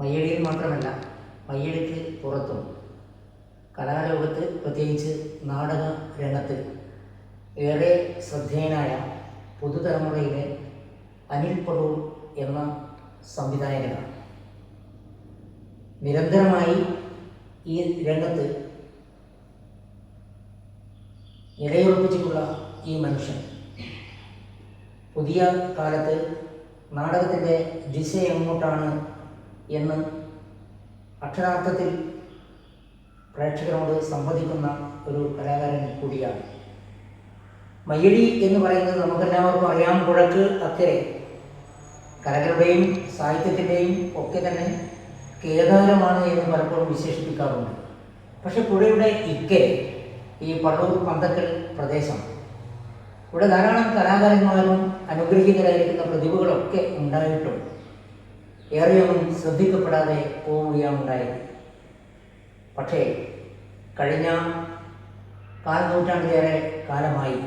മയ്യടിയിൽ മാത്രമല്ല മയ്യടിക്ക് പുറത്തും. കലാലോകത്ത് പ്രത്യേകിച്ച് നാടക രംഗത്ത് ഏറെ ശ്രദ്ധേയനായ പുതുതലമുറയിലെ അനിൽ പടൂർ എന്ന സംവിധായകനാണ്. നിരന്തരമായി ഈ രംഗത്ത് നിലയുറപ്പിച്ചിട്ടുള്ള ഈ മനുഷ്യൻ പുതിയ കാലത്ത് നാടകത്തിന്റെ ദിശ എങ്ങോട്ടാണ് എന്ന് അക്ഷരാർത്ഥത്തിൽ പ്രേക്ഷകരോട് സംവദിക്കുന്ന ഒരു കലാകാരൻ കൂടിയാണ്. മയ്യടി എന്ന് പറയുന്നത് നമുക്കെല്ലാവർക്കും അറിയാം. കുഴക്ക് അക്കരെ കലകളുടെയും സാഹിത്യത്തിന്റെയും ഒക്കെ തന്നെ കേദാരമാണ് എന്ന് പലപ്പോഴും വിശേഷിപ്പിക്കാറുണ്ട്. പക്ഷെ പുഴയുടെ ഇക്കരെ ഈ പള്ളൂർ പന്തക്കൽ പ്രദേശം ഇവിടെ ധാരാളം കലാകാരന്മാരും അനുഗ്രഹീതരായിരിക്കുന്ന പ്രതിഭകളൊക്കെ ഉണ്ടായിട്ടും ഏറെയൊന്നും ശ്രദ്ധിക്കപ്പെടാതെ പോവുകയാണുണ്ടായത് പക്ഷേ കഴിഞ്ഞ കാൽനൂറ്റാണ്ടിലേറെ കാലമായി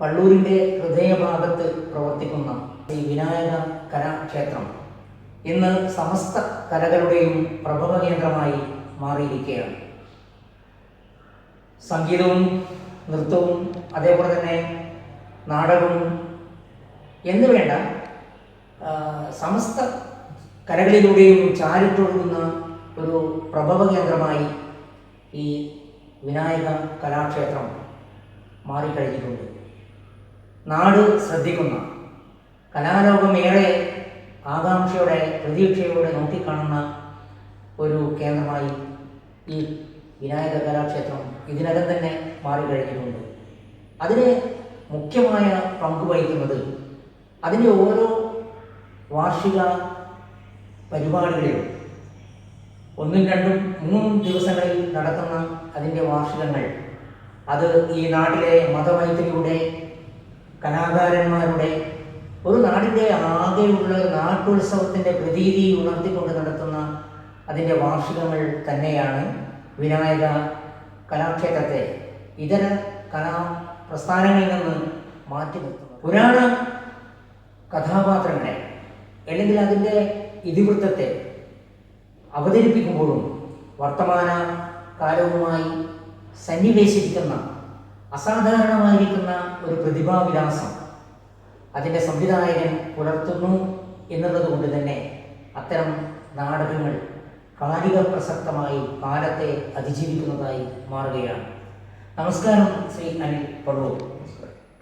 പള്ളൂരിന്റെ ഹൃദയഭാഗത്ത് പ്രവർത്തിക്കുന്ന ഈ വിനായക കലാക്ഷേത്രം ഇന്ന് സമസ്ത കലകളുടെയും പ്രഭവ കേന്ദ്രമായി മാറിയിരിക്കുകയാണ്. സംഗീതവും നൃത്തവും അതേപോലെ തന്നെ നാടകവും എന്ന് വേണ്ട ആ, സമസ്ത കരകളിലൂടെയും ചാരിട്ടൊഴുകുന്ന ഒരു പ്രഭവ കേന്ദ്രമായി ഈ വിനായക കലാക്ഷേത്രം മാറിക്കഴിഞ്ഞിട്ടുണ്ട്. നാട് ശ്രദ്ധിക്കുന്ന കലാലോകം ഏറെ ആകാംക്ഷയോടെ പ്രതീക്ഷയോടെ നോക്കിക്കാണുന്ന ഒരു കേന്ദ്രമായി ഈ വിനായക കലാക്ഷേത്രം ഇതിനകം തന്നെ മാറിക്കഴിഞ്ഞിട്ടുണ്ട്. അതിന് മുഖ്യമായ പങ്ക് വഹിക്കുന്നത് അതിന്റെ ഓരോ വാർഷിക പരിപാടികളിലും ഒന്നും രണ്ടും മൂന്നും ദിവസങ്ങളിൽ നടത്തുന്ന അതിന്റെ വാർഷികങ്ങൾ. അത് ഈ നാട്ടിലെ മതമൈത്രിയുടെ കലാകാരന്മാരുടെ ഒരു നാടിന്റെ ആകെയുള്ള നാട്ടുത്സവത്തിന്റെ പ്രതീതി ഉണർത്തിക്കൊണ്ട് നടത്തുന്ന അതിന്റെ വാർഷികങ്ങൾ തന്നെയാണ് വിനായക കലാക്ഷേത്രത്തെ. ഇതര കലാ പ്രസ്ഥാനങ്ങളിൽ നിന്ന് മാറ്റി നിർത്തുന്നത്. പുരാണ കഥാപാത്രങ്ങളെ അല്ലെങ്കിൽ അതിന്റെ ഇതിവൃത്തത്തെ അവതരിപ്പിക്കുമ്പോഴും വർത്തമാന കാലവുമായി സന്നിവേശിക്കുന്ന അസാധാരണമായിരിക്കുന്ന ഒരു പ്രതിഭാവിലാസം അതിന്റെ സംവിധായകൻ പുലർത്തുന്നു എന്നുള്ളത് കൊണ്ട് തന്നെ അത്തരം നാടകങ്ങൾ കാലിക പ്രസക്തമായി കാലത്തെ അതിജീവിക്കുന്നതായി മാറുകയാണ്. നമസ്കാരം ശ്രീ അനിൽ പള്ളൂർ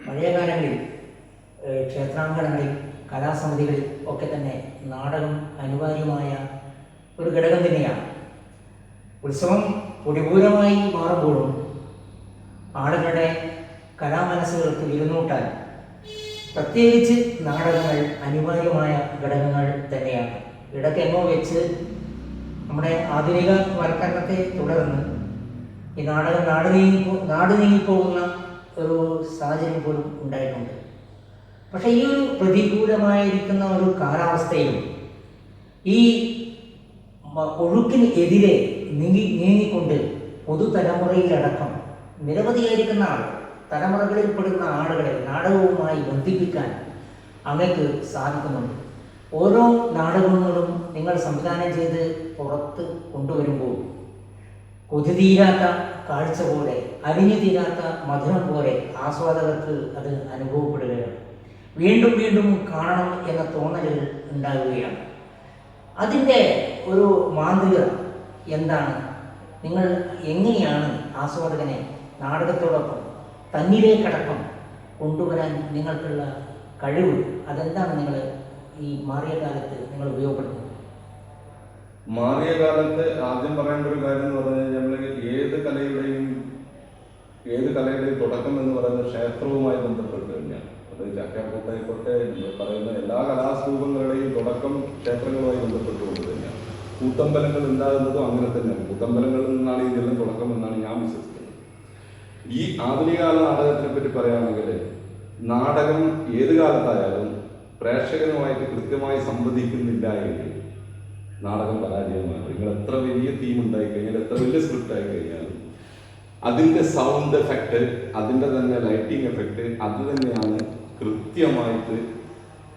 പഴയ കാലങ്ങളിൽ ക്ഷേത്രാങ്കണങ്ങളിൽ കലാസമിതികളിൽ ഒക്കെ തന്നെ നാടകം അനിവാര്യമായ ഒരു ഘടകം തന്നെയാണ്. ഉത്സവം പൊടിപൂരമായി മാറുമ്പോഴും ആളുകളുടെ കലാമനസ്സുകൾക്ക് വിരുന്നൂട്ടാൻ പ്രത്യേകിച്ച് നാടകങ്ങൾ അനിവാര്യമായ ഘടകങ്ങൾ തന്നെയാണ്. ഇടയ്ക്കെങ്ങോ വെച്ച് നമ്മുടെ ആധുനിക വൽക്കരണത്തെ തുടർന്ന് ഈ നാടകം നാട് നീങ്ങി നാട് നീങ്ങിപ്പോകുന്ന ഒരു സാഹചര്യം പോലും ഉണ്ടായിട്ടുണ്ട്. പക്ഷേ ഈ ഒരു പ്രതികൂലമായിരിക്കുന്ന ഒരു കാലാവസ്ഥയിലും ഈ ഒഴുക്കിന് എതിരെ നീങ്ങി നീങ്ങിക്കൊണ്ട് പുതുതലമുറയിലടക്കം നിരവധിയായിരിക്കുന്ന ആളുകൾ തലമുറകളിൽ പെടുന്ന ആളുകളെ നാടകവുമായി ബന്ധിപ്പിക്കാൻ അങ്ങക്ക് സാധിക്കുന്നുണ്ട്. ഓരോ നാടകങ്ങളും നിങ്ങൾ സംവിധാനം ചെയ്ത് പുറത്ത് കൊണ്ടുവരുമ്പോൾ കൊതിതീരാത്ത കാഴ്ച പോലെ അലിഞ്ഞു തീരാത്ത മധുരം പോലെ ആസ്വാദകർക്ക് അത് അനുഭവപ്പെടുകയാണ്. വീണ്ടും വീണ്ടും കാണണം എന്ന തോന്നലുകൾ ഉണ്ടാകുകയാണ് അതിന്റെ ഒരു മാന്ത്രിക എന്താണ്? നിങ്ങൾ എങ്ങനെയാണ് ആസ്വാദകനെ നാടകത്തോടൊപ്പം തന്നിലേക്കടക്കം കൊണ്ടുവരാൻ നിങ്ങൾക്കുള്ള കഴിവ്? അതെന്താണ് നിങ്ങൾ ഈ മാറിയ കാലത്ത് നിങ്ങൾ ഉപയോഗപ്പെടുത്തുന്നത്? മാറിയ കാലത്ത് ആദ്യം പറയേണ്ട ഒരു കാര്യം എന്ന് പറഞ്ഞു കഴിഞ്ഞാൽ നമ്മൾ ഏത് കലയുടെയും ഏത് കലയുടെയും തുടക്കം എന്ന് പറയുന്നത് ക്ഷേത്രവുമായി ബന്ധപ്പെട്ട് അത് ചക്കാക്കൂട്ടായിക്കോട്ടെ നമ്മൾ പറയുന്ന എല്ലാ കലാസ്വരൂപങ്ങളുടെയും തുടക്കം ക്ഷേത്രങ്ങളുമായി ബന്ധപ്പെട്ടുകൊണ്ട് തന്നെയാണ്. കൂത്തമ്പലങ്ങൾ ഉണ്ടാകുന്നതും അങ്ങനെ തന്നെയാണ്. കൂത്തമ്പലങ്ങളിൽ നിന്നാണ് ഇതെല്ലാം തുടക്കം എന്നാണ് ഞാൻ വിശ്വസിക്കുന്നത്. ഈ ആധുനികകാല നാടകത്തിനെ പറ്റി പറയുകയാണെങ്കിൽ നാടകം ഏത് കാലത്തായാലും പ്രേക്ഷകനുമായിട്ട് കൃത്യമായി സംവദിക്കുന്നില്ല എങ്കിൽ നാടകം പരാജയമാണ് നിങ്ങൾ എത്ര വലിയ തീം ഉണ്ടായി കഴിഞ്ഞാൽ എത്ര വലിയ സ്ക്രിപ്റ്റ് ആയി കഴിഞ്ഞാലും അതിന്റെ സൗണ്ട് എഫക്റ്റ് അതിന്റെ തന്നെ ലൈറ്റിംഗ് എഫക്റ്റ് അത് തന്നെയാണ് കൃത്യമായിട്ട്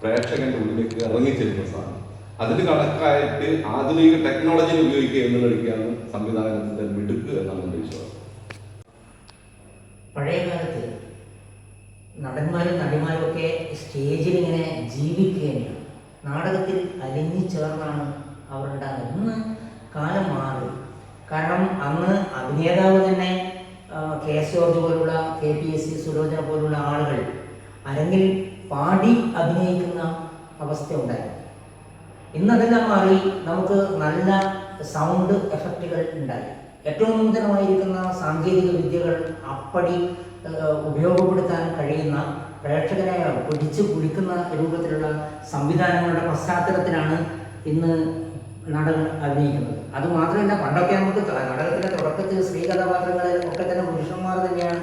പ്രേക്ഷകന്റെ ഉള്ളിലേക്ക് ഇറങ്ങിച്ചെല്ലുന്ന സാധനം. അതിന് കണക്കായിട്ട് ആധുനിക ടെക്നോളജി ഉപയോഗിക്കുക എന്നുള്ളതൊക്കെയാണ് സംവിധാനത്തിന്റെ മിടുക്ക് എന്നാണ് എന്റെ വിശ്വാസം. പഴയ കാലത്ത് നടന്മാരും നടിമാരും ഒക്കെ സ്റ്റേജിൽ ഇങ്ങനെ ജീവിക്കുകയാണ്. നാടകത്തിൽ അലിഞ്ഞു ചേർന്നാണ് ഉണ്ടാകുന്നത് ഇന്ന് കാലം മാറി. കാരണം അന്ന് അഭിനേതാവ് തന്നെ കെ എസ് ജോർജ് പോലുള്ള K P S C Sulochana പോലുള്ള ആളുകൾ അരങ്ങിൽ പാടി അഭിനയിക്കുന്ന അവസ്ഥ ഉണ്ടായിരുന്നു. ഇന്നതെല്ലാം മാറി നമുക്ക് നല്ല സൗണ്ട് എഫക്റ്റുകൾ ഉണ്ടായി. ഏറ്റവും നൂതനമായിരിക്കുന്ന സാങ്കേതിക വിദ്യകൾ അപ്പടി ഉപയോഗപ്പെടുത്താൻ കഴിയുന്ന പ്രേക്ഷകരെ പിടിച്ചു കുടിക്കുന്ന രൂപത്തിലുള്ള സംവിധാനങ്ങളുടെ പശ്ചാത്തലത്തിലാണ് ഇന്ന് നാടകം അഭിനയിക്കുന്നത്. അത് മാത്രമല്ല പണ്ടൊക്കെ നമുക്ക് നാടകത്തിന്റെ തുടക്കത്തിൽ സ്ത്രീ കഥാപാത്രങ്ങളിൽ ഒക്കെ തന്നെ പുരുഷന്മാർ തന്നെയാണ്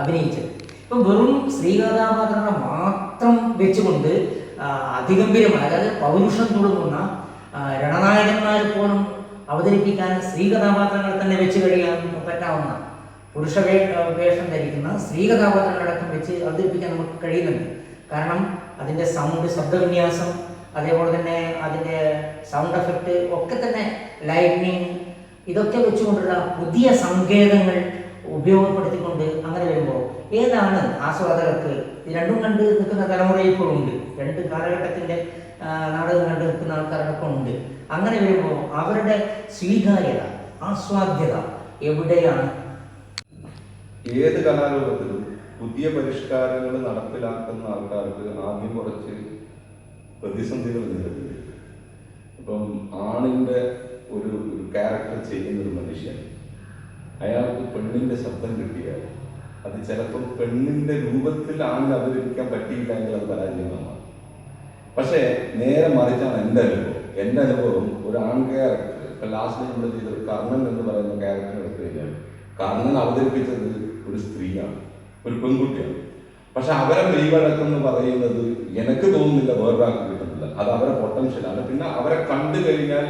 അഭിനയിച്ചത്. ഇപ്പം വെറും സ്ത്രീ കഥാപാത്രങ്ങളെ മാത്രം വെച്ചുകൊണ്ട് അതിഗംഭീരമായ അതായത് പൗരുഷം തുടങ്ങുന്ന രണനായകന്മാർ പോലും അവതരിപ്പിക്കാൻ സ്ത്രീ കഥാപാത്രങ്ങൾ തന്നെ വെച്ച് കഴിയാൻ പറ്റാവുന്ന പുരുഷ വേഷം ധരിക്കുന്ന സ്ത്രീ കഥാപാത്രങ്ങളടക്കം വെച്ച് അവതരിപ്പിക്കാൻ നമുക്ക് കഴിയുന്നുണ്ട്. കാരണം അതിന്റെ സൗണ്ട് ശബ്ദവിന്യാസം അതേപോലെ തന്നെ അതിന്റെ സൗണ്ട് എഫക്റ്റ് ഒക്കെ തന്നെ ലൈറ്റ്നിങ് ഇതൊക്കെ വെച്ചുകൊണ്ടുള്ള പുതിയ സങ്കേതങ്ങൾ ഉപയോഗപ്പെടുത്തി ഏതാണ് ആസ്വാദകർക്ക് രണ്ടും കണ്ട് നിൽക്കുന്ന തലമുറ ഇപ്പോഴും ഉണ്ട്. രണ്ട് കാലഘട്ടത്തിന്റെ ആ, നാടകം കണ്ട് നിൽക്കുന്ന ആൾക്കാരൊക്കെ ഉണ്ട്. അങ്ങനെ വരുമ്പോൾ അവരുടെ സ്വീകാര്യത ആസ്വാദ്യത എവിടെയാണ്? ഏത് കലാരൂപത്തിലും പുതിയ പരിഷ്കാരങ്ങൾ നടപ്പിലാക്കുന്ന ആൾക്കാർക്ക് ആദ്യം കുറച്ച് പ്രതിസന്ധികൾ നേരിടുന്നു ഇപ്പം ആണിന്റെ ഒരു ക്യാരക്ടർ ചെയ്യുന്ന ഒരു മനുഷ്യൻ അയാൾക്ക് പെണ്ണിന്റെ ശബ്ദം കിട്ടിയാൽ അത് ചിലപ്പോൾ പെണ്ണിന്റെ രൂപത്തിൽ ആണിന് അവതരിപ്പിക്കാൻ പറ്റിയില്ല എങ്കിൽ അത് പരാജയമാണ്. പക്ഷേ നേരെ മറിച്ചാണ് എന്റെ അനുഭവം. എന്റെ അനുഭവം ഒരു ആൺ ക്യാരക്ടർ ഇപ്പം ലാസ്റ്റ് നമ്മൾ ചെയ്ത കർണൻ എന്ന് പറയുന്ന ക്യാരക്ടർ എടുത്തു കഴിഞ്ഞാൽ കർണൻ അവതരിപ്പിച്ചത് ഒരു സ്ത്രീയാണ് ഒരു പെൺകുട്ടിയാണ്. പക്ഷെ അവരെ മെയ്വഴക്കം എന്ന് പറയുന്നത് എനിക്ക് തോന്നുന്നില്ല വേറൊരാൾക്ക് കിട്ടുന്നില്ല. അത് അവരെ പൊട്ടൻഷ്യലാണ് പിന്നെ അവരെ കണ്ടു കഴിഞ്ഞാൽ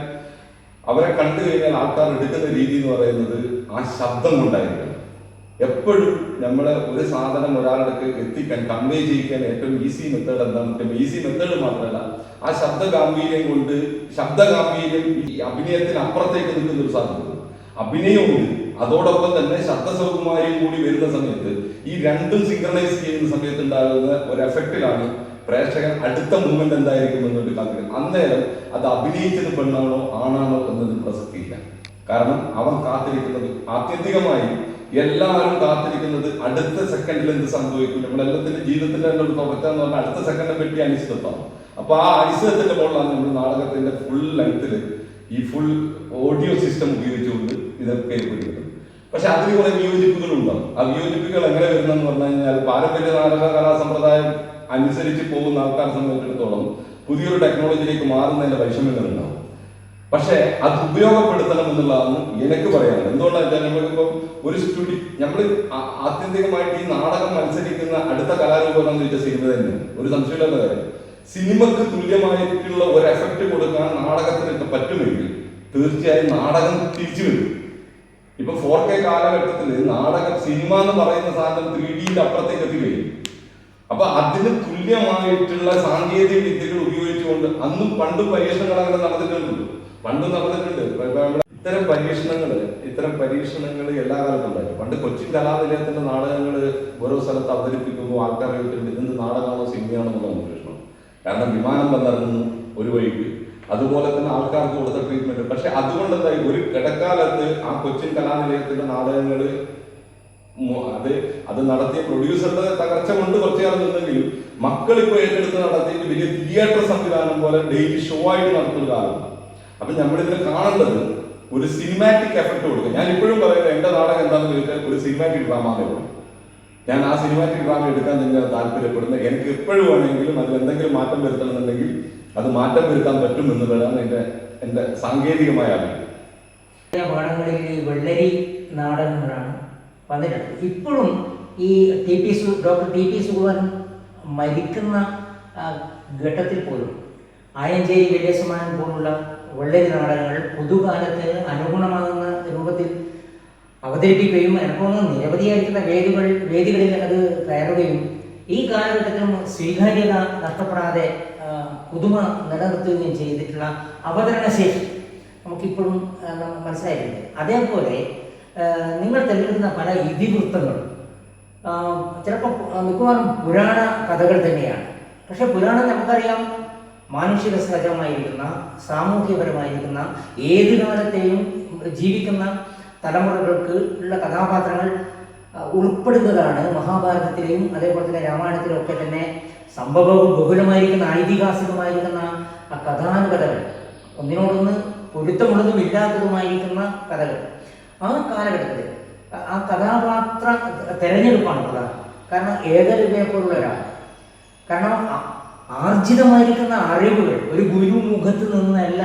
അവരെ കണ്ടു കഴിഞ്ഞാൽ ആൾക്കാർ എടുക്കുന്ന രീതി എന്ന് പറയുന്നത് ആ ശബ്ദം കൊണ്ടായിരിക്കണം എപ്പോഴും നമ്മൾ ഒരു സാധനം ഒരാളുടെ എത്തിക്കാൻ കൺവേ ചെയ്യിക്കാൻ ഏറ്റവും ഈസി മെത്തേഡ് എന്താണ്? ഈസി മെത്തേഡ് മാത്രമല്ല ആ ശബ്ദ ഗാംഭീര്യം കൊണ്ട് ശബ്ദ ഗാംഭീര്യം ഈ അഭിനയത്തിന് അപ്പുറത്തേക്ക് നിൽക്കുന്ന ഒരു സാധ്യത അഭിനയമുണ്ട് അതോടൊപ്പം തന്നെ ശബ്ദ സൗകുമാരിയും കൂടി വരുന്ന സമയത്ത് ഈ രണ്ടും സിംഗ്രണൈസ് ചെയ്യുന്ന സമയത്ത് ഉണ്ടാകുന്ന ഒരു എഫക്റ്റിലാണ് പ്രേക്ഷകൻ അടുത്ത മൂമെന്റ് എന്തായിരിക്കും എന്നൊരു കാത്തിരിക്കും അന്നേരം അത് അഭിനയിച്ചത് പെണ്ണാണോ ആണാണോ എന്നതിന് പ്രസക്തിയില്ല. കാരണം അവൻ കാത്തിരിക്കുന്നത് ആത്യന്തികമായി എല്ലാവരും കാത്തിരിക്കുന്നത് അടുത്ത സെക്കൻഡിൽ എന്ത് സംഭവിക്കും? നമ്മളെല്ലാത്തിന്റെ ജീവിതത്തിന്റെ തന്നെ ഒരു തുടക്കം എന്ന് പറഞ്ഞാൽ അടുത്ത സെക്കൻഡിനെ പറ്റി അനിശ്ചിതത്വം അപ്പൊ ആ അനിശ്ചിതത്തിന്റെ മുകളിലാണ് നമ്മൾ നാടകത്തിന്റെ ഫുൾ ലെങ്ത്തിൽ ഈ ഫുൾ ഓഡിയോ സിസ്റ്റം ഉപയോഗിച്ചുകൊണ്ട് ഇതൊക്കെ ഏർപ്പെടുന്നത് പക്ഷെ അതിന് കുറെ വിയോജിപ്പുകൾ ഉണ്ടാവും ആ വിയോജിപ്പുകൾ എങ്ങനെ വരുന്നെന്ന് പറഞ്ഞു കഴിഞ്ഞാൽ പാരമ്പര്യ നാടക കലാ സമ്പ്രദായം അനുസരിച്ച് പോകുന്ന ആൾക്കാരെ സംബന്ധിച്ചിടത്തോളം പുതിയൊരു ടെക്നോളജിയിലേക്ക് മാറുന്നതിന്റെ വൈഷമ്യങ്ങൾ ഉണ്ടാവും പക്ഷേ അത് ഉപയോഗപ്പെടുത്തണം എന്നുള്ളതാണ് എനിക്ക് പറയാനുള്ളത്. എന്തുകൊണ്ടാണ് വെച്ചാൽ നമ്മൾക്കിപ്പം ഒരു സ്റ്റുഡി നമ്മൾ ആത്യന്തികമായിട്ട് ഈ നാടകം മത്സരിക്കുന്ന അടുത്ത കലാരൂപം എന്ന് വെച്ചാൽ സിനിമ തന്നെ. ഒരു സംശയമില്ലാത്ത കാര്യം. സിനിമക്ക് തുല്യമായിട്ടുള്ള ഒരു എഫക്റ്റ് കൊടുക്കാൻ നാടകത്തിന് പറ്റുമെങ്കിൽ തീർച്ചയായും നാടകം തിരിച്ചു വരും. ഇപ്പൊ ഫോർ കെ കാലഘട്ടത്തിൽ നാടകം സിനിമ എന്ന് പറയുന്ന സാധനം ത്രീ ഡിയിൽ അപ്പുറത്തേക്ക് എത്തുകയും അപ്പൊ അതിന് തുല്യമായിട്ടുള്ള സാങ്കേതിക വിദ്യകൾ ഉപയോഗിച്ചുകൊണ്ട് അന്നും പണ്ടും പരീക്ഷണങ്ങൾ അങ്ങനെ നടന്നിട്ടുണ്ട്. പണ്ട് നടന്നിട്ടുണ്ട്. ഇത്തരം പരീക്ഷണങ്ങൾ ഇത്തരം പരീക്ഷണങ്ങൾ എല്ലാ കാലത്തും ഉണ്ടായിരുന്നു പണ്ട് കൊച്ചി കലാനിലയത്തിന്റെ നാടകങ്ങൾ ഓരോ സ്ഥലത്ത് അവതരിപ്പിക്കുമ്പോൾ ആൾക്കാർ ചോദിച്ചിട്ടുണ്ട് ഇതെന്ത് നാടകമാണോ സിനിമയാണോ എന്നുള്ള അന്വേഷണം. കാരണം വിമാനം വന്നിറങ്ങുന്നു ഒരു വഴിക്ക്. അതുപോലെ തന്നെ ആൾക്കാർക്ക് കൊടുത്ത ട്രീറ്റ്മെന്റ് പക്ഷെ അതുകൊണ്ട് എന്തായി ഒരു ഇടക്കാലത്ത് ആ കൊച്ചിൻ കലാനിലയത്തിന്റെ നാടകങ്ങൾ അത് അത് നടത്തിയ പ്രൊഡ്യൂസറുടെ തകർച്ച കൊണ്ട് കുറച്ചു കാലം നിന്നെങ്കിലും മക്കൾ ഇപ്പോൾ ഏറ്റെടുത്ത് നടത്തിയിട്ട് വലിയ തിയേറ്റർ സംവിധാനം പോലെ ഡെയിലി ഷോ ആയിട്ട് നടത്തുന്ന കാലമാണ് അപ്പൊ നമ്മളിതിൽ കാണേണ്ടത് ഒരു സിനിമാറ്റിക് എഫക്ട് കൊടുക്കുക ഞാൻ ഇപ്പോഴും പറയുന്നത് എന്റെ നാടകം എന്താണെന്ന് ചോദിച്ചാൽ ഒരു സിനിമാറ്റിക് ഡ്രാമ ഞാൻ ആ സിനിമാറ്റിക് ഡ്രാമ എടുക്കാൻ നിങ്ങൾ താല്പര്യപ്പെടുന്നത് എനിക്ക് എപ്പോഴും വേണമെങ്കിലും അതിൽ എന്തെങ്കിലും മാറ്റം വരുത്തണമെന്നുണ്ടെങ്കിൽ അത് മാറ്റം വരുത്താൻ പറ്റും എന്നുള്ളതാണ് എന്റെ എന്റെ സാങ്കേതികമായ പാഠങ്ങളിൽ വെള്ളരി നാടകങ്ങളാണ് വന്നിട്ടുള്ളത് ഇപ്പോഴും ഈ ടി പി സു ഡോക്ടർ ടി പി സുകുമാൻ മരിക്കുന്ന ഘട്ടത്തിൽ പോലും ആയഞ്ചേരി വിജയസുമാൻ പോലുള്ള വെള്ളരി നാടകങ്ങൾ പുതുകാലത്തിന് അനുഗുണമാകുന്ന രൂപത്തിൽ അവതരിപ്പിക്കുകയും എനക്കൊന്ന് നിരവധിയായിരിക്കുന്ന വേദികൾ വേദികളിൽ അത് കയറുകയും ഈ കാലഘട്ടത്തിലും സ്വീകാര്യത നഷ്ടപ്പെടാതെ പുതുമ നിലനിർത്തുകയും ചെയ്തിട്ടുള്ള അവതരണ ശേഷി നമുക്കിപ്പോഴും മനസ്സിലായിട്ടുണ്ട്. അതേപോലെ നിങ്ങൾ തിരഞ്ഞെടുക്കുന്ന പല ഇതിവൃത്തങ്ങളും ചിലപ്പോൾ മിക്കവാറും പുരാണ കഥകൾ തന്നെയാണ്. പക്ഷെ പുരാണം നമുക്കറിയാം മാനുഷിക സഹജമായിരിക്കുന്ന സാമൂഹ്യപരമായിരിക്കുന്ന ഏത് കാലത്തെയും ജീവിക്കുന്ന തലമുറകൾക്ക് ഉള്ള കഥാപാത്രങ്ങൾ ഉൾപ്പെടുന്നതാണ് മഹാഭാരതത്തിലെയും അതേപോലെ തന്നെ രാമായണത്തിലും ഒക്കെ തന്നെ സംഭവവും ബഹുലമായിരിക്കുന്ന ഐതിഹാസികമായിരിക്കുന്ന ആ കഥാനുകഥകൾ. ഒന്നിനോടൊന്ന് പൊരുത്തമുള്ളതും ഇല്ലാത്തതുമായിരിക്കുന്ന കഥകൾ. ആ കാലഘട്ടത്തിൽ ആ- കഥാപാത്ര തെരഞ്ഞെടുപ്പാണ് പ്രധാനം. കാരണം ഏകരൂപയെ പോലുള്ള ഒരാൾ ആർജിതമായിരിക്കുന്ന അറിവുകൾ ഒരു ഗുരു മുഖത്ത് നിന്നല്ല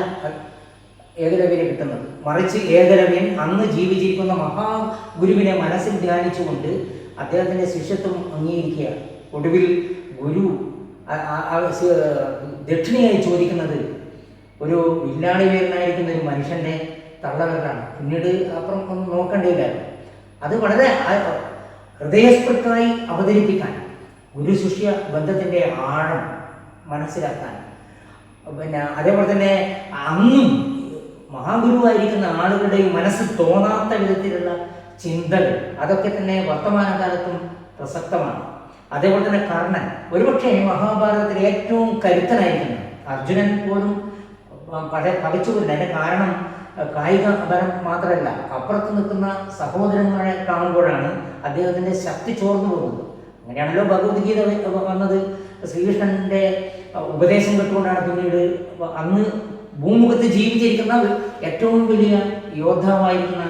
ഏകലവ്യന് കിട്ടുന്നത്. മറിച്ച് ഏകലവ്യൻ അന്ന് ജീവിച്ചിരിക്കുന്ന മഹാഗുരുവിനെ മനസ്സിൽ ധ്യാനിച്ചുകൊണ്ട് അദ്ദേഹത്തിന്റെ ശിഷ്യത്വം അംഗീകരിക്കുകയാണ്. ഒടുവിൽ ഗുരു ദക്ഷിണയായി ചോദിക്കുന്നത് ഒരു വില്ലാളി വേരനായിരിക്കുന്ന ഒരു മനുഷ്യന്റെ തള്ളവരാണ് പിന്നീട് അപ്പുറം ഒന്നും നോക്കേണ്ടിയില്ല അത് വളരെ ഹൃദയസ്പൃത്തായി അവതരിപ്പിക്കാൻ ഗുരു ശിഷ്യ ബന്ധത്തിന്റെ ആഴം മനസ്സിലാക്കാൻ. പിന്നെ അതേപോലെ തന്നെ അന്നും മഹാഗുരുവായിരിക്കുന്ന ആളുകളുടെയും മനസ്സ് തോന്നാത്ത വിധത്തിലുള്ള ചിന്തകൾ അതൊക്കെ തന്നെ വർത്തമാനകാലത്തും പ്രസക്തമാണ്. അതേപോലെ തന്നെ കർണൻ ഒരുപക്ഷെ മഹാഭാരതത്തിൽ ഏറ്റവും കരുത്തനായിരിക്കുന്നു. അർജുനൻ പോലും പകച്ചു പകച്ചുപോയില്ല അതിന്റെ കാരണം കായിക ബലം മാത്രമല്ല അപ്പുറത്ത് നിൽക്കുന്ന സഹോദരങ്ങളെ കാണുമ്പോഴാണ് അദ്ദേഹത്തിന്റെ ശക്തി ചോർന്നു പോകുന്നത്. അങ്ങനെയാണല്ലോ ഭഗവത്ഗീത വന്നത്. ശ്രീകൃഷ്ണന്റെ ഉപദേശം കേട്ടുകൊണ്ടാണ് പിന്നീട് അന്ന് ഭൂമുഖത്ത് ജീവിച്ചിരിക്കുന്ന ഏറ്റവും വലിയ യോദ്ധാവായിരുന്ന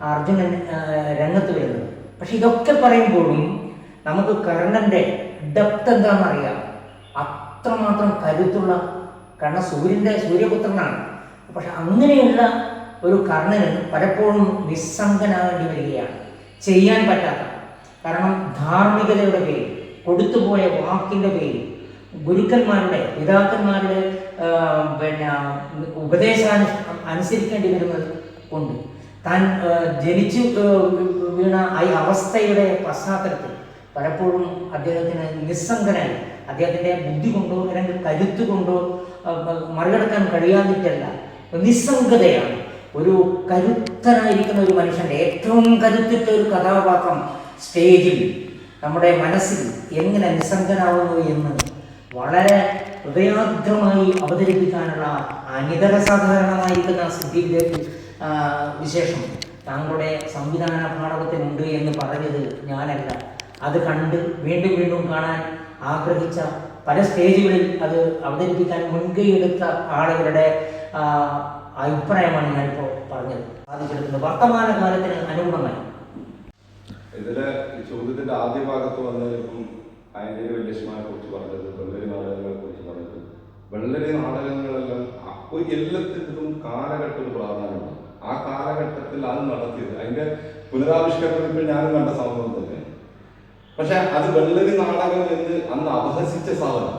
അർജുനൻ രംഗത്ത് വരുന്നത്. പക്ഷെ ഇതൊക്കെ പറയുമ്പോഴും നമുക്ക് കർണന്റെ ഡെപ്ത് എന്താണെന്ന് അറിയാം. അത്രമാത്രം കരുത്തുള്ള കാരണം സൂര്യന്റെ സൂര്യപുത്രനാണ്. പക്ഷെ അങ്ങനെയുള്ള ഒരു കർണന് പലപ്പോഴും നിസ്സംഗനാകേണ്ടി വരികയാണ്. ചെയ്യാൻ പറ്റാത്ത. കാരണം ധാർമ്മികതയുടെ പേരിൽ. കൊടുത്തുപോയ വാക്കിന്റെ പേരിൽ ഗുരുക്കന്മാരുടെ പിതാക്കന്മാരുടെ ആ, പിന്നെ ഉപദേശാനു അനുസരിക്കേണ്ടി വരുന്നത് കൊണ്ട് താൻ ആ, ജനിച്ചു ആ, വീണ ഈ അവസ്ഥയുടെ പശ്ചാത്തലത്തിൽ പലപ്പോഴും അദ്ദേഹത്തിന് നിസ്സംഗനായി അദ്ദേഹത്തിന്റെ ബുദ്ധി കൊണ്ടോ അല്ലെങ്കിൽ കരുത്ത് കൊണ്ടോ ആ, മറികടക്കാൻ കഴിയാതിട്ടല്ല നിസ്സംഗതയാണ്. ഒരു കരുത്തനായിരിക്കുന്ന ഒരു മനുഷ്യന്റെ ഏറ്റവും കരുത്തിട്ട ഒരു കഥാപാത്രം സ്റ്റേജിൽ നമ്മുടെ മനസ്സിൽ എങ്ങനെ നിസ്സംഗനാവുന്നു എന്ന് വളരെ ഹൃദയാഗ്രമായി അവതരിപ്പിക്കാനുള്ള അനിതര സാധാരണമായിരിക്കുന്ന സിദ്ധിവിദ്യക്ക് വിശേഷം. താങ്കളുടെ സംവിധാന പാഠകത്തിനുണ്ട് എന്ന് പറഞ്ഞത് ഞാനല്ല. അത് കണ്ട് വീണ്ടും വീണ്ടും കാണാൻ ആഗ്രഹിച്ച പല സ്റ്റേജുകളിൽ അത് അവതരിപ്പിക്കാൻ മുൻകൈയെടുത്ത ആളുകളുടെ അഭിപ്രായമാണ് ഞാനിപ്പോൾ പറഞ്ഞത്. സാധിച്ചെടുക്കുന്നത് വർത്തമാന കാലത്തിന് അനുഗുണമായി ഇതിലെ ഈ ചോദ്യത്തിന്റെ ആദ്യ ഭാഗത്ത് വന്നതിപ്പം ആന്റണി വല്യശ്മാനെ കുറിച്ച് പറഞ്ഞത് വെള്ളരി നാടകങ്ങളെ കുറിച്ച് പറഞ്ഞത്. വെള്ളരി നാടകങ്ങളെല്ലാം എല്ലാത്തിനും കാലഘട്ടം പ്രാധാന്യമാണ് ആ കാലഘട്ടത്തിൽ അത് നടത്തിയത്. അതിന്റെ പുനരാവിഷ്കരണം ഇപ്പോൾ ഞാനും കണ്ട സംഭവം തന്നെ. പക്ഷെ അത് വെള്ളരി നാടകം എന്ന് അന്ന് അപഹസിച്ച സാധനം.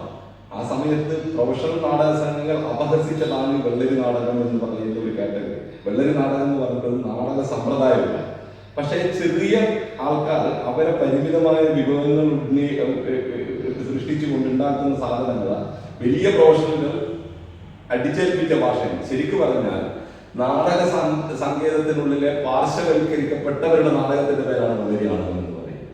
ആ സമയത്ത് പ്രൊഫഷണൽ നാടക സംഘങ്ങൾ അപഹസിച്ചതാണ് വെള്ളരി നാടകം എന്ന് പറയുന്ന ഒരു കാറ്റഗറി. വെള്ളരി നാടകം എന്ന് പറഞ്ഞിട്ട് നാടക സമ്പ്രദായമില്ല പക്ഷേ ചെറിയ ആൾക്കാർ അവരെ പരിമിതമായ വിഭവങ്ങൾ സൃഷ്ടിച്ചുകൊണ്ട് ഉണ്ടാക്കുന്ന സാധനങ്ങളാണ് വലിയ പ്രൊഫഷണലുകൾ അടിച്ചേൽപ്പിച്ച ഭാഷയാണ്. ശരിക്കും പറഞ്ഞാൽ നാടക സങ്കേതത്തിനുള്ളിലെ പാർശ്വവൽക്കരിക്കപ്പെട്ടവരുടെ നാടകത്തിന്റെ പേരാണ് എന്ന് പറയുന്നത്.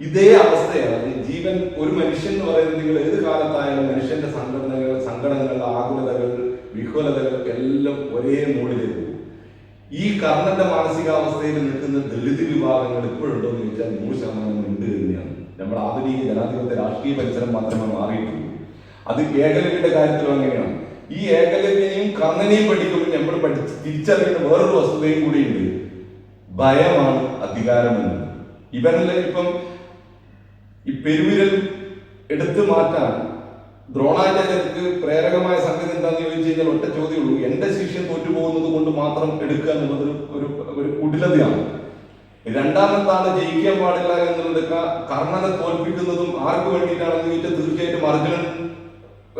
ഇതേ അവസ്ഥയാണ് ജീവൻ ഒരു മനുഷ്യൻ എന്ന് പറയുന്നത് നിങ്ങൾ ഏത് കാലത്തായാലും മനുഷ്യന്റെ സംഘടനകൾ സങ്കടങ്ങൾ ആകുലതകൾ വിഹുലതകൾ എല്ലാം ഒരേ മൂടിലേക്ക് ഈ കർണന്റെ മാനസികാവസ്ഥയിൽ നിൽക്കുന്ന ദളിത് വിഭാഗങ്ങൾ ഇപ്പോഴുണ്ടോ എന്ന് ചോദിച്ചാൽ നൂറ് ശതമാനം ഉണ്ട് തന്നെയാണ്. നമ്മുടെ ആധുനിക ജനാധിപത്യ രാഷ്ട്രീയ പരിസരം മാത്രമേ മാറിയിട്ടുള്ളൂ. അത് ഏകലവ്യന്റെ കാര്യത്തിലും അങ്ങനെയാണ്. ഈ ഏകലവ്യനെയും കർണനെയും പഠിക്കുമ്പോൾ നമ്മൾ പഠിച്ച് തിരിച്ചറിയുന്ന വേറൊരു വസ്തുതയും കൂടിയുണ്ട് ഭയമാണ് അധികാരമെന്ന്. ഇവനെല്ലാം ഇപ്പം ഈ പെരുവിരൽ എടുത്തു മാറ്റാൻ ദ്രോണാചാര്യർക്ക് പ്രേരകമായ സംഗതി എന്താണെന്ന് ചോദിച്ചു കഴിഞ്ഞാൽ ഒറ്റ ചോദ്യമുള്ളൂ എന്റെ ശിഷ്യൻ തോറ്റുപോകുന്നത് കൊണ്ട് മാത്രം എടുക്കുക എന്നുള്ളത് ഒരു- ഒരു കുടിലതയാണ്. രണ്ടാമത്താണ് ജയിക്കാൻ പാടില്ല എന്നുള്ളത് കർണനെ തോൽപ്പിക്കുന്നതും ആർക്ക് വേണ്ടിയിട്ടാണെന്ന് ചോദിച്ചാൽ തീർച്ചയായിട്ടും അർജുനൻ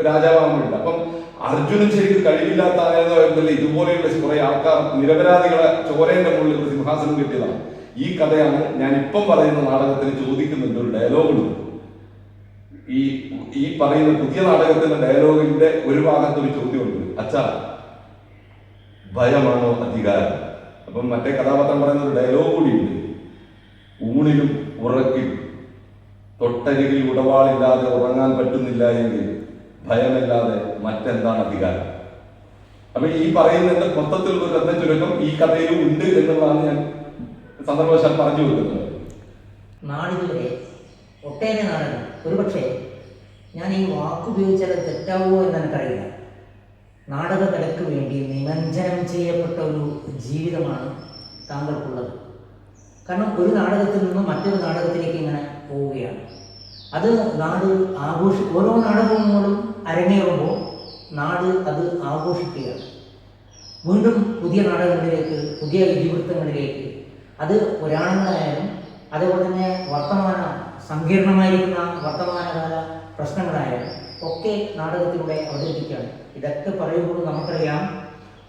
രാജാവാൻ വേണ്ടി അപ്പം അർജുനൻ ശരിക്കും കഴിവില്ലാത്ത ആയതല്ല ഇതുപോലെയുള്ള കുറെ ആൾക്കാർ നിരപരാധികളെ ചോരേന്റെ മുകളിൽ സിംഹാസനം കിട്ടിയതാണ്. ഈ കഥയാണ് ഞാൻ ഇപ്പം പറയുന്ന നാടകത്തിന് ചോദിക്കുന്നുണ്ട് ഒരു ഡയലോഗുണ്ട് ഈ ഈ പറയുന്ന പുതിയ നാടകത്തിന്റെ ഡയലോഗിന്റെ ഒരു ഭാഗത്ത് ഒരു ചോദ്യമുണ്ട്. അച്ഛാ ഭയമാണോ അധികാരം? അപ്പം മറ്റേ കഥാപാത്രം പറയുന്ന ഒരു ഡയലോഗ് കൂടി ഉണ്ട് ഊണിലും ഉറക്കിലും തൊട്ടരികിൽ ഉടവാളില്ലാതെ ഉറങ്ങാൻ പറ്റുന്നില്ല എങ്കിൽ ഭയമല്ലാതെ മറ്റെന്താണ് അധികാരം? അപ്പൊ ഈ പറയുന്നതിന്റെ മൊത്തത്തിലുള്ള ഒരു രത്ന ചുരുക്കം ഈ കഥയിലും ഉണ്ട് എന്നുള്ളതാണ് ഞാൻ സന്ദർഭവശാൽ പറഞ്ഞു കൊടുക്കുന്നത്. ഒട്ടേറെ നാളുകൾ ഒരുപക്ഷെ ഞാൻ ഈ വാക്കുപയോഗിച്ചാൽ തെറ്റാവുമോ എന്ന് എനിക്കറിയില്ല നാടക നാടകകലയ്ക്ക് വേണ്ടി നിമഞ്ജനം ചെയ്യപ്പെട്ട ഒരു ജീവിതമാണ് താങ്കൾക്കുള്ളത്. കാരണം ഒരു നാടകത്തിൽ നിന്നും മറ്റൊരു നാടകത്തിലേക്ക് ഇങ്ങനെ പോവുകയാണ്. അത് നാട് ആഘോഷി ഓരോ നാടകങ്ങളും അരങ്ങേറുമ്പോൾ നാട് അത് ആഘോഷിക്കുകയാണ്. വീണ്ടും പുതിയ നാടകങ്ങളിലേക്ക് പുതിയ ഇതിവൃത്തങ്ങളിലേക്ക് അത് പുരാണങ്ങളായാലും അതേപോലെ തന്നെ വർത്തമാന സങ്കീർണമായിരിക്കുന്ന വർത്തമാനകാല പ്രശ്നങ്ങളായാലും ഒക്കെ നാടകത്തിലൂടെ അവതരിപ്പിക്കുകയാണ്. ഇതൊക്കെ പറയുമ്പോൾ നമുക്കറിയാം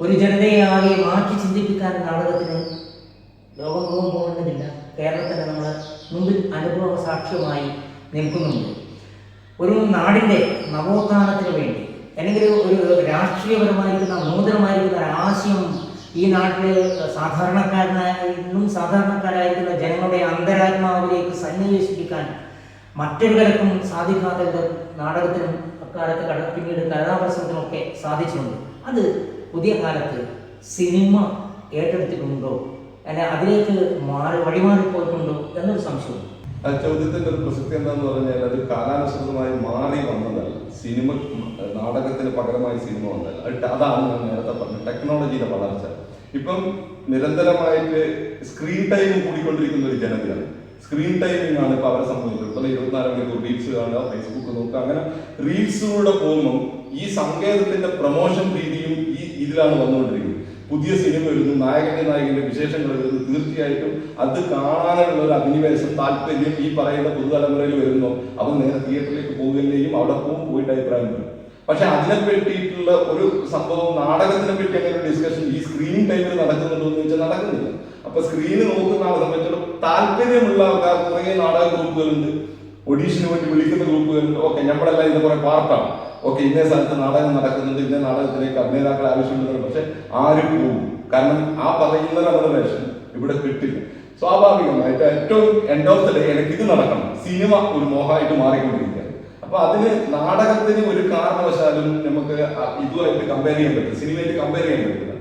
ഒരു ജനതയെ ആകെ മാറ്റി ചിന്തിപ്പിക്കാൻ നാടകത്തിന് ലോകം പോകേണ്ടതില്ല കേരളത്തിൽ നമ്മൾ മുമ്പിൽ അനുഭവ സാക്ഷ്യമായി നിൽക്കുന്നുണ്ട്. ഒരു നാടിന്റെ നവോത്ഥാനത്തിന് വേണ്ടി അല്ലെങ്കിൽ ഒരു രാഷ്ട്രീയപരമായിരിക്കുന്ന നൂതനമായിരിക്കുന്ന ഒരു ആശയം ഈ നാട്ടിൽ സാധാരണക്കാരനായ സാധാരണക്കാരായിരിക്കുന്ന ജനങ്ങളുടെ അന്തരാത്മാവിലേക്ക് സന്നിവേശിപ്പിക്കാൻ മറ്റൊരു കലക്കും സാധിക്കാത്തത് നാടകത്തിനും അക്കാലത്ത് കട പിന്നീട് കഥാപ്രസംഗത്തിനൊക്കെ സാധിച്ചിട്ടുണ്ട്. അത് പുതിയ കാലത്ത് സിനിമ ഏറ്റെടുത്തിട്ടുണ്ടോ? അല്ലെ അതിലേക്ക് മാറി വഴിമാറിപ്പോയിട്ടുണ്ടോ എന്നൊരു സംശയം ആ ചോദ്യത്തിന്റെ ഒരു പ്രസക്തി എന്താന്ന് പറഞ്ഞാൽ അത് കാലാനുസൃതമായി മാറി വന്നതല്ല. സിനിമ നാടകത്തിന് പകരമായി സിനിമ വന്നതല്ല. അതാണ് ഞാൻ നേരത്തെ പറഞ്ഞത്. ടെക്നോളജിയുടെ വളർച്ച. ഇപ്പം നിരന്തരമായിട്ട് സ്ക്രീൻ ടൈം കൂടിക്കൊണ്ടിരിക്കുന്ന ഒരു ജനതയാണ്. സ്ക്രീൻ ടൈമിംഗ് ആണ് ഇപ്പൊ അവരെ സംബന്ധിച്ചത് ഇപ്പം ഇരുപത്തിനാല് മണിക്കൂർ റീൽസ് കാണുക ഫേസ്ബുക്ക് നോക്കുക അങ്ങനെ റീൽസിലൂടെ പോകുമ്പോൾ ഈ സങ്കേതത്തിന്റെ പ്രൊമോഷൻ രീതിയും ഈ ഇതിലാണ് വന്നുകൊണ്ടിരിക്കുന്നത്. പുതിയ സിനിമ വരുന്നു നായകന്റെ നായകന്റെ വിശേഷങ്ങൾ വരുന്നു. തീർച്ചയായിട്ടും അത് കാണാനുള്ള ഒരു അഭിനിവേശം താല്പര്യം ഈ പറയുന്ന പുതുതലമുറയിൽ വരുന്നു. അവൻ നേരെ തിയേറ്ററിലേക്ക് പോവുകയും അവിടെ പോകും പോയിട്ട് അഭിപ്രായം വരും പക്ഷെ അതിനെ പറ്റിയിട്ടുള്ള ഒരു സംഭവം നാടകത്തിനെ പറ്റി അങ്ങനെ ഒരു ഡിസ്കഷൻ ഈ സ്ക്രീൻ ടൈമിൽ നടക്കുന്നുണ്ടോ എന്ന് വെച്ചാൽ നടക്കുന്നില്ല. അപ്പൊ സ്ക്രീന് നോക്കുന്ന ആളെ സംബന്ധിച്ചിടത്തോളം താല്പര്യമുള്ള ആൾക്കാർ കുറേ നാടക ഗ്രൂപ്പുകളുണ്ട് ഒഡീഷന് വേണ്ടി വിളിക്കുന്ന ഗ്രൂപ്പുകളുണ്ട് ഓക്കെ നമ്മളെല്ലാം ഇതിന്റെ കുറെ പാർട്ടാണ് ഓക്കെ ഇന്നേ സ്ഥലത്ത് നാടകം നടക്കുന്നുണ്ട് ഇന്ന നാടകത്തിലേക്ക് അഭിനേതാക്കൾ ആവശ്യമുണ്ടെന്ന് പക്ഷെ ആരും പോകും? കാരണം ആ പറയുന്ന റെവലേഷൻ ഇവിടെ കിട്ടില്ല. സ്വാഭാവികമായിട്ട് ഏറ്റവും എൻഡ് ഓഫ് ദ ഡേ എനിക്ക് ഇത് നടക്കണം. സിനിമ ഒരു മോഹമായിട്ട് മാറിക്കൊണ്ടിരിക്കുകയാണ്. അപ്പൊ അതിന് നാടകത്തിന് ഒരു കാരണവശാലും നമുക്ക് ഇതുമായിട്ട് കമ്പയർ ചെയ്യാൻ പറ്റില്ല. സിനിമയായിട്ട് കമ്പയർ ചെയ്യാൻ പറ്റില്ല.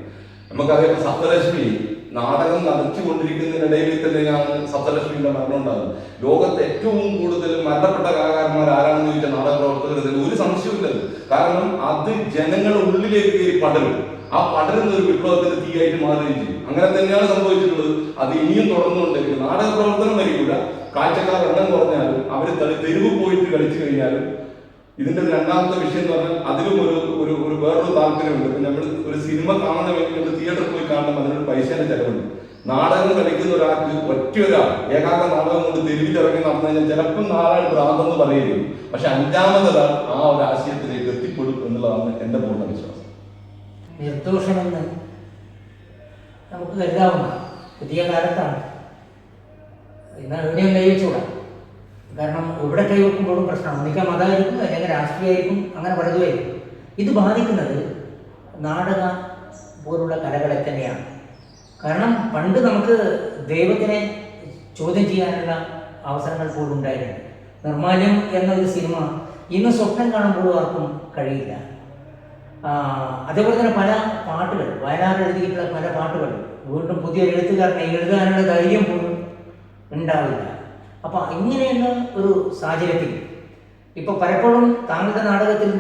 നമുക്കറിയാം സപ്തലക്ഷ്മി നാടകം നടത്തിക്കൊണ്ടിരിക്കുന്നതിനിടയിൽ തന്നെയാണ് സപ്തലക്ഷ്മിയുടെ മരണം ഉണ്ടാകുന്നത് ലോകത്ത് ഏറ്റവും കൂടുതൽ മരണപ്പെട്ട കലാകാരന്മാർ ആരാണെന്ന് ചോദിച്ചാൽ നാടക പ്രവർത്തകർ ഒരു സംശയമില്ലത് കാരണം അത് ജനങ്ങളുടെ ഉള്ളിലേക്ക് കയറി പടരും. ആ പടരുന്ന ഒരു വിപ്ലവത്തിന്റെ തീയായിട്ട് മാറുകയും ചെയ്യും. അങ്ങനെ തന്നെയാണ് സംഭവിച്ചിട്ടുള്ളത്. അത് ഇനിയും തുടർന്നുകൊണ്ടിരിക്കും നാടക പ്രവർത്തനം വരില്ല കാഴ്ചക്കാർ എണ്ണം കുറഞ്ഞാലും അവർ തെരുവ് പോയിട്ട് കളിച്ചു കഴിഞ്ഞാലും ഇതിന്റെ രണ്ടാമത്തെ വിഷയം എന്ന് പറഞ്ഞാൽ അതിലും ഒരു ഒരു ഒരു വേറൊരു താല്പര്യമുണ്ട്. നമ്മൾ ഒരു സിനിമ കാണണമെങ്കിൽ നമ്മൾ തിയേറ്ററിൽ പോയി കാണണം അതിനൊരു പൈസേന്റെ ചെലവുണ്ട്. നാടകം കളിക്കുന്ന ഒരാൾക്ക് ഒറ്റ ഒരാൾ ഏകാക നാടകം കൊണ്ട് തെരുവിലിറങ്ങി നടന്നു കഴിഞ്ഞാൽ ചിലപ്പോൾ നാലാൾ ഭ്രാന്തെന്ന് പറയുകയും പക്ഷെ അഞ്ചാമതൊരാൾ ആ ഒരു ആശയത്തിലേക്ക് എത്തിപ്പെടും എന്നുള്ളതാണ് എന്റെ പൂർണ വിശ്വാസം നിർദോഷമെന്ന് നമുക്ക് കരുതാവുന്ന പുതിയ കാലത്താണ്. ഇന്ന് എവിടെയും കൈവച്ചുകൂടാ കാരണം ഇവിടെ കൈവെക്കുമ്പോഴും പ്രശ്നമാണ്. ഒന്നിക്കാൻ മതമായിരിക്കും അല്ലെങ്കിൽ രാഷ്ട്രീയമായിരിക്കും അങ്ങനെ പലതുമായിരിക്കും. ഇത് ബാധിക്കുന്നത് നാടക പോലുള്ള കലകളെ തന്നെയാണ്. കാരണം പണ്ട് നമുക്ക് ദൈവത്തിനെ ചോദ്യം ചെയ്യാനുള്ള അവസരങ്ങൾ പോലും ഉണ്ടായിരുന്നു നിർമ്മാല്യം എന്നൊരു സിനിമ ഇന്ന് സ്വപ്നം കാണുമ്പോഴും ആർക്കും കഴിയില്ല. അതേപോലെ തന്നെ പല പാട്ടുകൾ വയനാട് എഴുതിയിട്ടുള്ള പല പാട്ടുകൾ വീണ്ടും പുതിയ എഴുത്തുകാരനെ എഴുതാനുള്ള ധൈര്യം പോലും ഉണ്ടാവില്ല. അപ്പൊ ഇങ്ങനെയുള്ള ഒരു സാഹചര്യത്തിൽ ഇപ്പൊ പലപ്പോഴും താങ്കളുടെ നാടകത്തിൽ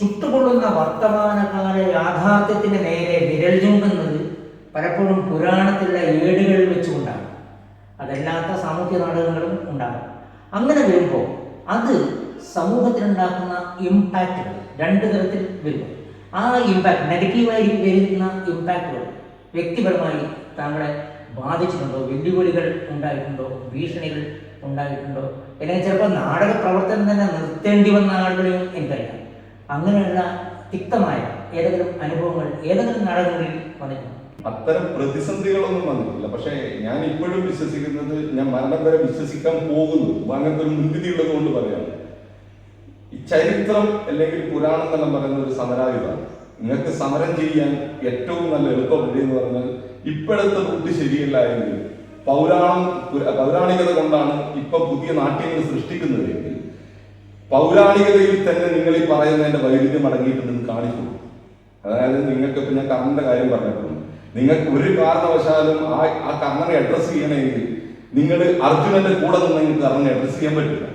ചുട്ടുകൊള്ളുന്ന വർത്തമാനകാല യാഥാർത്ഥ്യത്തിന് നേരെ വിരൽ ചൂണ്ടുന്നത് പലപ്പോഴും പുരാണത്തിലുള്ള ഏടുകളിൽ വെച്ചുകൊണ്ടാണ്. അതല്ലാത്ത സാമൂഹ്യ നാടകങ്ങളും ഉണ്ടാകും. അങ്ങനെ വരുമ്പോൾ അത് സമൂഹത്തിനുണ്ടാക്കുന്ന ഇമ്പാക്റ്റുകൾ രണ്ട് തരത്തിൽ വരും ആ ഇമ്പാക്ട് നെഗറ്റീവായി വരുന്ന ഇമ്പാക്റ്റുകൾ വ്യക്തിപരമായി താങ്കളെ ബാധിച്ചിട്ടുണ്ടോ? വെല്ലുവിളികൾ ഉണ്ടായിട്ടുണ്ടോ? ഭീഷണികൾ ഉണ്ടായിട്ടുണ്ടോ? അല്ലെങ്കിൽ ചിലപ്പോൾ നാടക പ്രവർത്തനം തന്നെ നിർത്തേണ്ടി വന്ന ആളുകളെയും എനിക്കറിയാം. അങ്ങനെയുള്ള തിക്തമായ ഏതെങ്കിലും അനുഭവങ്ങൾ ഏതെങ്കിലും നാടകങ്ങളിൽ വന്നിട്ടുണ്ടോ? അത്തരം പ്രതിസന്ധികളൊന്നും വന്നിട്ടില്ല. പക്ഷേ ഞാൻ ഇപ്പോഴും വിശ്വസിക്കുന്നത് ഞാൻ മരണം വരെ വിശ്വസിക്കാൻ പോകുന്നു. അങ്ങനത്തെ ഒരു മുൻവിധി ഉള്ളത് കൊണ്ട് പറയാം. ചരിത്രം അല്ലെങ്കിൽ പുരാണം എന്നെല്ലാം പറയുന്ന ഒരു സമരായുധമാണ് നിങ്ങൾക്ക് സമരം ചെയ്യാൻ ഏറ്റവും നല്ല എളുപ്പവഴി എന്ന് പറഞ്ഞാൽ ഇപ്പോഴത്തെ റൂട്ട് ശരിയല്ല പൗരാണം പൗരാണികത കൊണ്ടാണ് ഇപ്പൊ പുതിയ നാട്യങ്ങൾ സൃഷ്ടിക്കുന്നത് എങ്കിൽ പൗരാണികതയിൽ തന്നെ നിങ്ങൾ ഈ പറയുന്നതിന്റെ വൈരുദ്ധ്യം അടങ്ങിയിട്ട് നിങ്ങൾ കാണിച്ചു അതായത് നിങ്ങൾക്ക് ഇപ്പൊ ഞാൻ കർണന്റെ കാര്യം പറഞ്ഞിട്ടുണ്ട്. നിങ്ങൾക്ക് ഒരു കാരണവശാലും ആ ആ കർണനെ അഡ്രസ് ചെയ്യണമെങ്കിൽ നിങ്ങൾ അർജുനന്റെ കൂടെ നിന്ന് നിങ്ങൾക്ക് കർണനെ അഡ്രസ് ചെയ്യാൻ പറ്റില്ല.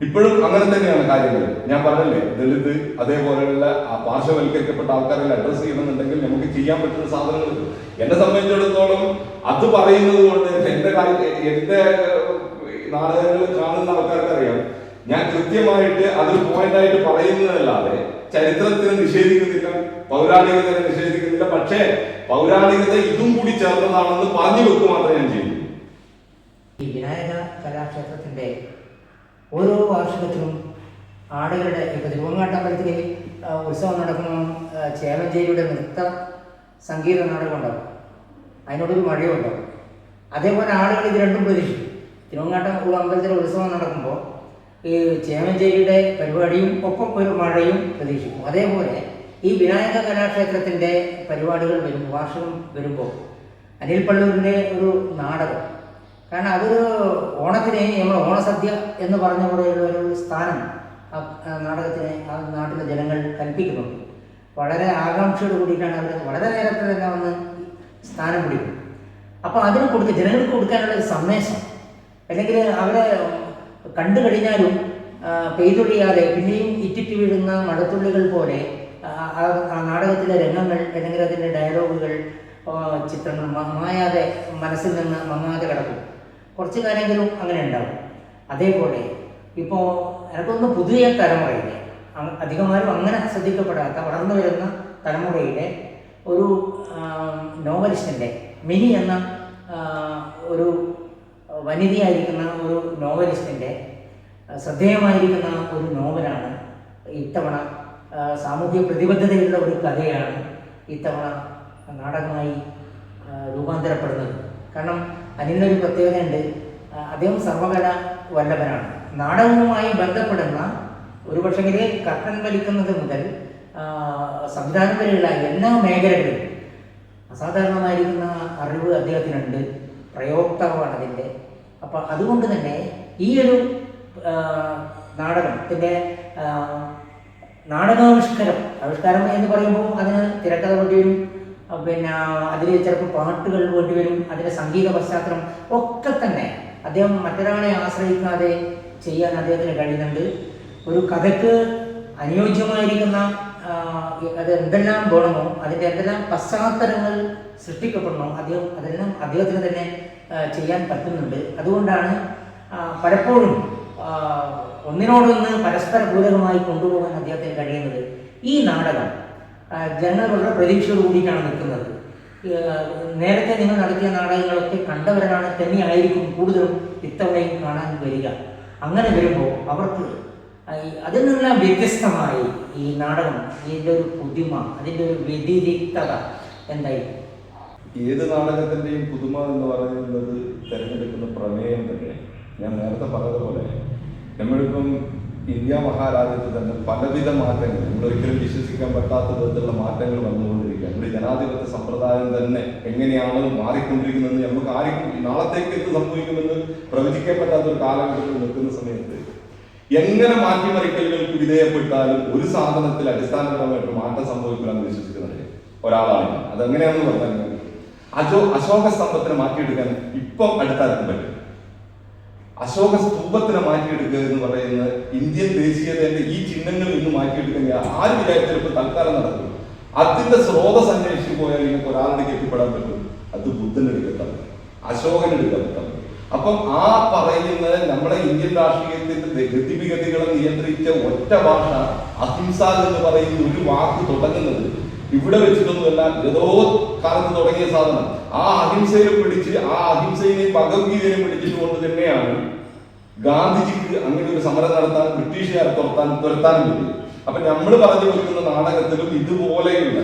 ഇപ്പോഴും അങ്ങനെ തന്നെയാണ് കാര്യങ്ങൾ. ഞാൻ പറഞ്ഞല്ലേ ദളിത് അതേപോലെയുള്ള പാർശ്വവൽക്കരിക്കപ്പെട്ട ആൾക്കാരെ അഡ്രസ് ചെയ്യണമെന്നുണ്ടെങ്കിൽ നമുക്ക് ചെയ്യാൻ പറ്റുന്ന സാധനങ്ങൾ എന്നെ സംബന്ധിച്ചിടത്തോളം അത് പറയുന്നത് കൊണ്ട് എന്റെ എന്റെ നാടകങ്ങളിൽ കാണുന്ന ആൾക്കാർക്ക് അറിയാം. ഞാൻ കൃത്യമായിട്ട് അതൊരു പോയിന്റായിട്ട് പറയുന്നതല്ലാതെ ചരിത്രത്തിന് നിഷേധിക്കുന്നില്ല പൗരാണികതയെ നിഷേധിക്കുന്നില്ല. പക്ഷേ പൗരാണികത ഇതും കൂടി ചേർന്നതാണെന്ന് പറഞ്ഞു വെക്കുക മാത്രമേ ഞാൻ വിനായക കലാക്ഷേത്രത്തിന്റെ ഓരോ വാർഷികത്തിലും ആടുകളുടെ ഇപ്പോൾ തിരുവങ്ങാട്ടമ്പലത്തിൽ ഉത്സവം നടക്കുമ്പോൾ ആ, ചേമഞ്ചേരിയുടെ നൃത്ത സംഗീത നാടകം ഉണ്ടാവും. അതിനോടൊരു മഴയുണ്ടാവും അതേപോലെ ആളുകൾ ഇത് രണ്ടും പ്രതീക്ഷിക്കും. തിരുവങ്ങാട്ടം അമ്പലത്തിലെ ഉത്സവം നടക്കുമ്പോൾ ഈ ചേമഞ്ചേരിയുടെ പരിപാടിയും ഒപ്പം ഒരു മഴയും പ്രതീക്ഷിക്കും. അതേപോലെ ഈ വിനായക കലാക്ഷേത്രത്തിന്റെ പരിപാടികൾ വരുമ്പോൾ വാർഷികം വരുമ്പോൾ അനിൽ പള്ളൂരിന്റെ ഒരു നാടകം കാരണം അതൊരു ഓണത്തിന് നമ്മൾ ഓണസദ്യ എന്ന് പറഞ്ഞ പോലെയുള്ള ഒരു സ്ഥാനം ആ നാടകത്തിന് ആ നാട്ടിലെ ജനങ്ങൾ കൽപ്പിക്കുന്നുണ്ട്. വളരെ ആകാംക്ഷയോട് കൂടിയിട്ടാണ് അവർ വളരെ നേരത്തെ തന്നെ വന്ന് സ്ഥാനം പിടിക്കും അപ്പോൾ അതിന് കൊടുക്കുക ജനങ്ങൾക്ക് കൊടുക്കാനുള്ള ഒരു സന്ദേശം അല്ലെങ്കിൽ അവരെ കണ്ടു കഴിഞ്ഞാലും പെയ്തൊഴിയാതെ പിന്നെയും ഇറ്റിറ്റ് വീഴുന്ന മഴത്തുള്ളികൾ പോലെ ആ നാടകത്തിലെ രംഗങ്ങൾ അല്ലെങ്കിൽ അതിന്റെ ഡയലോഗുകൾ ചിത്രങ്ങൾ മങ്ങായാതെ മനസ്സിൽ നിന്ന് മങ്ങാതെ കിടക്കും. കുറച്ച് കാലമെങ്കിലും അങ്ങനെ ഉണ്ടാവും. അതേപോലെ ഇപ്പോൾ എനിക്കൊന്ന് പുതിയ തലമുറയിലെ അധികമാരും അങ്ങനെ ശ്രദ്ധിക്കപ്പെടാത്ത വളർന്നു വരുന്ന തലമുറയിലെ ഒരു നോവലിസ്റ്റിന്റെ മിനി എന്ന ഒരു വനിതയായിരിക്കുന്ന ഒരു നോവലിസ്റ്റിന്റെ ശ്രദ്ധേയമായിരിക്കുന്ന ഒരു നോവലാണ് ഇത്തവണ സാമൂഹ്യ പ്രതിബദ്ധതയുള്ള ഒരു കഥയാണ് ഇത്തവണ നാടകമായി രൂപാന്തരപ്പെടുന്നത്. കാരണം അതിനൊരു പ്രത്യേകതയുണ്ട്. അദ്ദേഹം സർവകല വല്ലഭനാണ്. നാടകവുമായി ബന്ധപ്പെടുന്ന ഒരു പക്ഷെങ്കിൽ കർട്ടൻ വലിക്കുന്നത് മുതൽ സംവിധാനം വരെയുള്ള എല്ലാ മേഖലകളിലും അസാധാരണമായിരിക്കുന്ന അറിവ് അദ്ദേഹത്തിനുണ്ട്. പ്രയോക്താവാണ് അതിന്റെ. അപ്പം അതുകൊണ്ട് തന്നെ ഈ ഒരു നാടകത്തിന്റെ നാടകാവിഷ്കാരം ആവിഷ്കാരം എന്ന് പറയുമ്പോൾ അതിന് തിരക്കഥ ആ, പിന്നെ അതിൽ ചിലപ്പോൾ പാട്ടുകൾ വേണ്ടിവരും അതിന്റെ സംഗീത പശ്ചാത്തലം ഒക്കെ തന്നെ. അദ്ദേഹം മറ്റൊരാളെ ആശ്രയിക്കാതെ ചെയ്യാൻ അദ്ദേഹത്തിന് കഴിയുന്നുണ്ട്. ഒരു കഥയ്ക്ക് അനുയോജ്യമായിരിക്കുന്ന അത് എന്തെല്ലാം ഗുണമോ അതിന്റെ എന്തെല്ലാം പശ്ചാത്തലങ്ങൾ സൃഷ്ടിക്കപ്പെടണോ അദ്ദേഹം അതെല്ലാം അദ്ദേഹത്തിന് തന്നെ ചെയ്യാൻ പറ്റുന്നുണ്ട്. അതുകൊണ്ടാണ് പലപ്പോഴും ഒന്നിനോടൊന്ന് പരസ്പര പൂരകമായി കൊണ്ടുപോകാൻ അദ്ദേഹത്തിന് കഴിയുന്നത് ഈ നാടകം. ജനങ്ങൾ വളരെ പ്രതീക്ഷയോട് കൂടിയിട്ടാണ് നിൽക്കുന്നത്. നേരത്തെ നിങ്ങൾ നടത്തിയ നാടകങ്ങളൊക്കെ കണ്ടവരാണ് തന്നെയായിരിക്കും കൂടുതലും ഇത്തവണയും കാണാൻ വരിക. അങ്ങനെ വരുമ്പോൾ അവർക്ക് അതിൽ നിന്നെല്ലാം വ്യത്യസ്തമായി ഈ നാടകം ഇതിന്റെ ഒരു പുതുമ അതിന്റെ ഒരു വ്യതിരിക്തത എന്തായി? ഏത് നാടകത്തിന്റെയും പുതുമ എന്ന് പറയുന്നത് തിരഞ്ഞെടുക്കുന്ന പ്രമേയം തന്നെ. ഞാൻ നേരത്തെ പറഞ്ഞതുപോലെ നമ്മളിപ്പം ഇന്ത്യ മഹാരാജ്യത്ത് തന്നെ പലവിധ മാറ്റങ്ങൾ നമ്മളൊരിക്കലും വിശ്വസിക്കാൻ പറ്റാത്ത വിധത്തിലുള്ള മാറ്റങ്ങൾ വന്നുകൊണ്ടിരിക്കുകയാണ്. നമ്മുടെ ജനാധിപത്യ സമ്പ്രദായം തന്നെ എങ്ങനെയാണ് മാറിക്കൊണ്ടിരിക്കുന്നതെന്ന് നമുക്ക് ആർക്കും നാളത്തേക്ക് എന്ത് സംഭവിക്കുമെന്ന് പ്രവചിക്കാൻ പറ്റാത്ത ഒരു കാലഘട്ടത്തിൽ നിൽക്കുന്ന സമയത്ത് എങ്ങനെ മാറ്റിമറിക്കലുകൾക്ക് വിധേയപ്പെട്ടാലും ഒരു സാധനത്തിൽ അടിസ്ഥാനപരമായിട്ട് മാറ്റം സംഭവിക്കില്ലെന്ന് വിശ്വസിക്കുന്നുണ്ട് ഒരാളാണ്. അതെങ്ങനെയാണെന്ന് പറഞ്ഞാൽ അജോ അശോക സ്തംഭത്തിന് മാറ്റിയെടുക്കാൻ ഇപ്പം അടുത്താക്കാൻ പറ്റും. അശോക സ്തൂപത്തിനെ മാറ്റിയെടുക്കുക എന്ന് പറയുന്ന ഇന്ത്യൻ ദേശീയതയുടെ ഈ ചിഹ്നങ്ങൾ ഇന്ന് മാറ്റിയെടുക്കാൻ ആര് വിചാരിച്ചാലും ഇപ്പൊ തൽക്കാലം നടക്കും അതിന്റെ സ്രോതസ് അന്വേഷിച്ചു പോയാൽ നിങ്ങൾക്ക് ഒരാളുടെ എത്തിപ്പെടാൻ പറ്റും. അത് ബുദ്ധന്റെ എടുക്കത്താൻ അശോകന്റെ എടുക്കത്താൻ അപ്പം ആ പറയുന്ന നമ്മുടെ ഇന്ത്യൻ രാഷ്ട്രീയത്തിന്റെ ഗതിവിഗതികളെ നിയന്ത്രിച്ച ഒറ്റ ഭാഷ അഹിംസ എന്ന് പറയുന്ന ഒരു വാക്ക് തുടങ്ങുന്നത് ഇവിടെ വെച്ചിട്ടൊന്നുമല്ല ഏതോ കാലത്ത് തുടങ്ങിയ സാധനം. ആ അഹിംസയെ പിടിച്ച് ആ അഹിംസയെ ഭഗവത്ഗീതയെയും പിടിച്ചിട്ട് കൊണ്ട് തന്നെയാണ് ഗാന്ധിജിക്ക് അങ്ങനെ ഒരു സമരം നടത്താൻ ബ്രിട്ടീഷുകാരെ തുറത്താൻ തുരത്താനും പറ്റി അപ്പൊ നമ്മൾ പറഞ്ഞു കൊടുക്കുന്ന നാടകത്തിലും ഇതുപോലെയുള്ള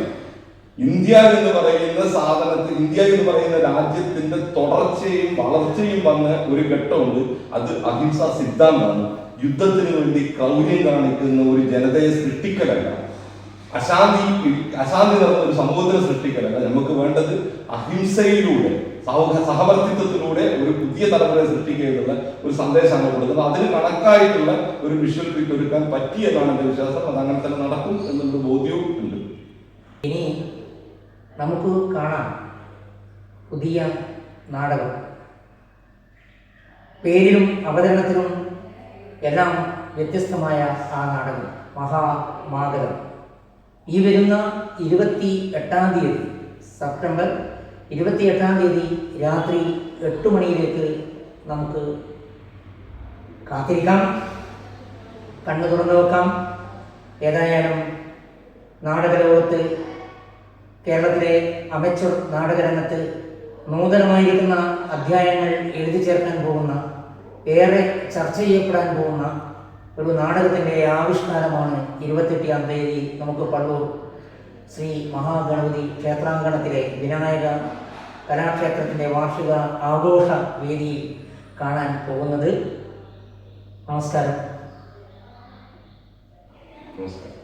ഇന്ത്യ എന്ന് പറയുന്ന സാധനത്തിൽ ഇന്ത്യ എന്ന് പറയുന്ന രാജ്യത്തിന്റെ തുടർച്ചയും വളർച്ചയും വന്ന ഒരു ഘട്ടമുണ്ട്. അത് അഹിംസാ സിദ്ധാന്തമാണ്. യുദ്ധത്തിന് വേണ്ടി ക്രൗര്യം കാണിക്കുന്ന ഒരു ജനതയെ സൃഷ്ടിക്കലല്ല. അശാന്തി അശാന്തി ഒരു സമൂഹത്തിനെ സൃഷ്ടിക്കലല്ല നമുക്ക് വേണ്ടത് അഹിംസയിലൂടെ സഹ സഹവർത്തിത്വത്തിലൂടെ ഒരു പുതിയ തലമുറയെ സൃഷ്ടിക്കുക എന്നുള്ള ഒരു സന്ദേശമാണ് കൊടുക്കുന്നത്. അതിന് കണക്കായിട്ടുള്ള ഒരു വിഷ്വൽ ഫിറ്റ് ഒരുക്കാൻ പറ്റിയതാണ് എന്റെ വിശ്വാസം. അത് അങ്ങനെ തന്നെ നടക്കും എന്നുള്ള ബോധ്യവും ഉണ്ട്. ഇനി നമുക്ക് കാണാം പുതിയ നാടകം. പേരിലും അവതരണത്തിലും എല്ലാം വ്യത്യസ്തമായ ആ നാടകം. മഹാമാതരം ഈ വരുന്ന ഇരുപത്തി എട്ടാം തീയതി സെപ്റ്റംബർ ഇരുപത്തി എട്ടാം തീയതി രാത്രി എട്ട് മണിയിലേക്ക് നമുക്ക് കാത്തിരിക്കാം. കണ്ണു തുറന്നു വെക്കാം. ഏതായാലും നാടകലോകത്ത് കേരളത്തിലെ അമച്ചർ നാടകരംഗത്ത് നൂതനമായിരിക്കുന്ന അധ്യായങ്ങൾ എഴുതി ചേർക്കാൻ പോകുന്ന ഏറെ ചർച്ച ചെയ്യപ്പെടാൻ പോകുന്ന ഒരു നാടകത്തിന്റെ ആവിഷ്കാരമാണ് ഇരുപത്തെട്ടാം തീയതി നമുക്ക് പള്ളൂർ ശ്രീ മഹാഗണപതി ക്ഷേത്രാങ്കണത്തിലെ വിനായക കലാക്ഷേത്രത്തിന്റെ വാർഷിക ആഘോഷ വേദിയിൽ കാണാൻ പോകുന്നത്. നമസ്കാരം. നമസ്കാരം.